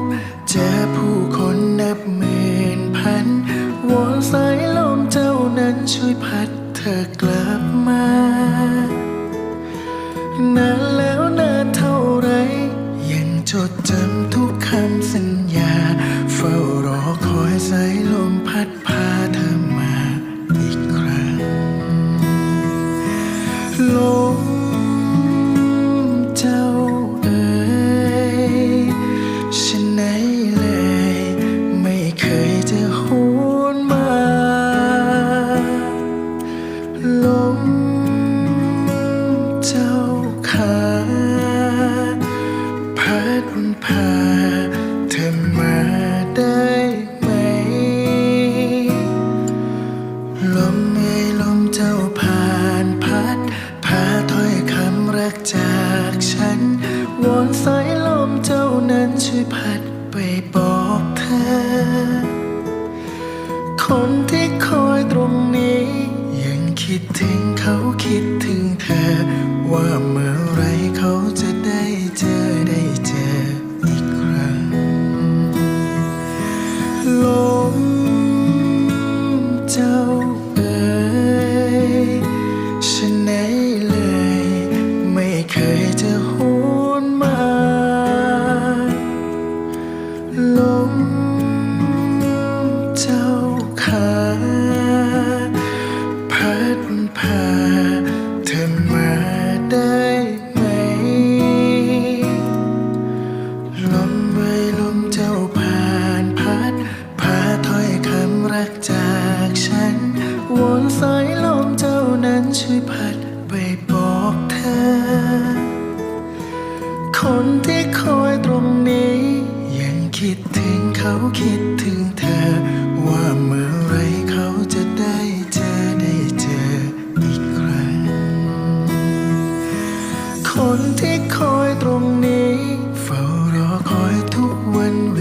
บ เจอผู้คนนับหมื่นพันวอนสายลมเจ้านั้นช่วยพัดเธอกลับมานานแล้วนานเท่าไร ยังจดจำทุกคำสัญญา เฝ้ารอคอยสาย ช่วยพัดไปบอกเธอ คนที่คอยตรงนี้ ยังคิดถึงเขาคิดถึงเธอ ว่าเมื่อไรเขาจะได้เจอได้เจออีกครั้งลมเจ้าเอ๋ยฉันไหนเลย ไม่เคยจะ ไปบอกเธอ คนที่คอยตรงนี้ ยังคิดถึงเขาคิดถึงเธอ ว่าเมื่อไรเขาจะได้เจอได้เจออีกครั้ง คนที่คอยตรงนี้ เฝ้ารอคอยทุกวันเว